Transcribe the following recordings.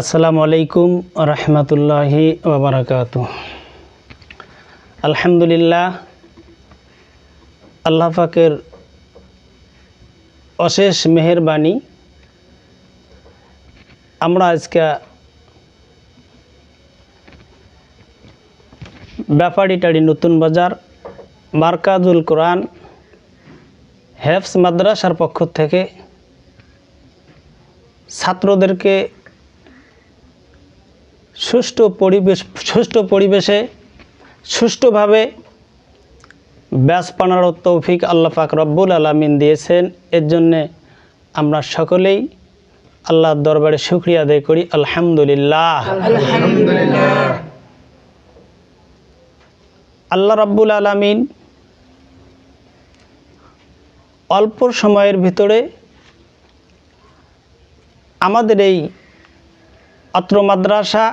আসসালামু আলাইকুম রহমতুল্লাহি ওবরাকাত আলহামদুলিল্লাহ, আল্লাহ পাকের অশেষ মেহেরবানি, আমরা আজকে ব্যাপারীটারি নতুন বাজার মার্কাজুল কোরআন হেফস মাদ্রাসার পক্ষ থেকে ছাত্রদেরকে সুষ্ঠু পরিবেশ, সুষ্ঠু পরিবেশে সুষ্ঠুভাবে ব্যাস পানার তৌফিক আল্লাহ পাক রব্বুল আলমিন দিয়েছেন। এর জন্যে আমরা সকলেই আল্লাহর দরবারে শুক্রিয়া আদায় করি। আলহামদুলিল্লাহ। আল্লাহ রব্বুল আলমিন অল্প সময়ের ভিতরে আমাদের এই অত্র মাদ্রাসা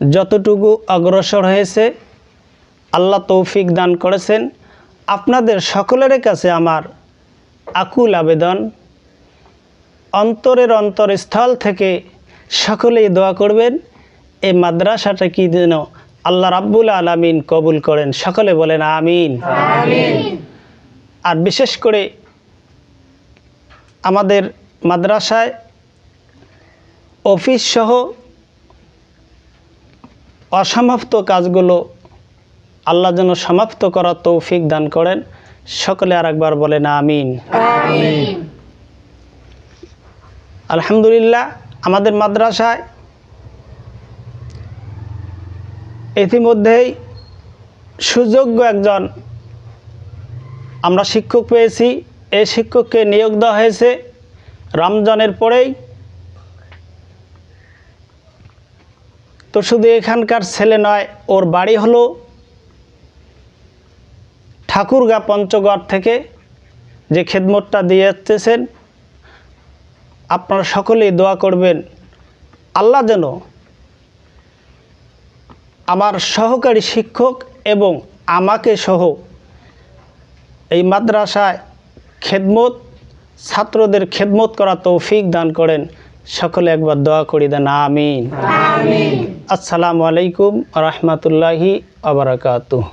যতটুকু অগ্রসর হয়েছে আল্লাহ তৌফিক দান করেছেন। আপনাদের সকলের কাছে আমার আকুল আবেদন। অন্তরের অন্তরস্থল থেকে সকলেই দোয়া করবেন। এই মাদ্রাসাটা কি যেন আল্লাহ রাব্বুল আলামিন কবুল করেন। সকলে বলেন আমিন। আর বিশেষ করে আমাদের মাদ্রাসায় অফিস সহ অসমাপ্ত কাজগুলো আল্লাহ যেন সমাপ্ত করার তৌফিক দান করেন। সকলে আর একবার বলেন আমিন। আলহামদুলিল্লাহ আমাদের মাদ্রাসায় ইতিমধ্যেই সুযোগ্য একজন আমরা শিক্ষক পেয়েছি। এই শিক্ষককে নিয়োগ দেওয়া হয়েছে। রমজানের পরেই তো শুধু এখানকার ছেলে নয়, ওর বাড়ি হলো ঠাকুরগা পঞ্চগড় থেকে যে খেদমতটা দিয়ে যাচ্ছেন। আপনারা সকলেই দোয়া করবেন, আল্লাহ যেন আমার সহকারী শিক্ষক এবং আমাকে সহ এই মাদ্রাসায় খেদমত, ছাত্রদের খেদমত করা তৌফিক দান করেন। সকলে একবার দোয়া করি দেন আমিন। আসসালামু আলাইকুম রহমতুল্লাহি আবরাকাতুহ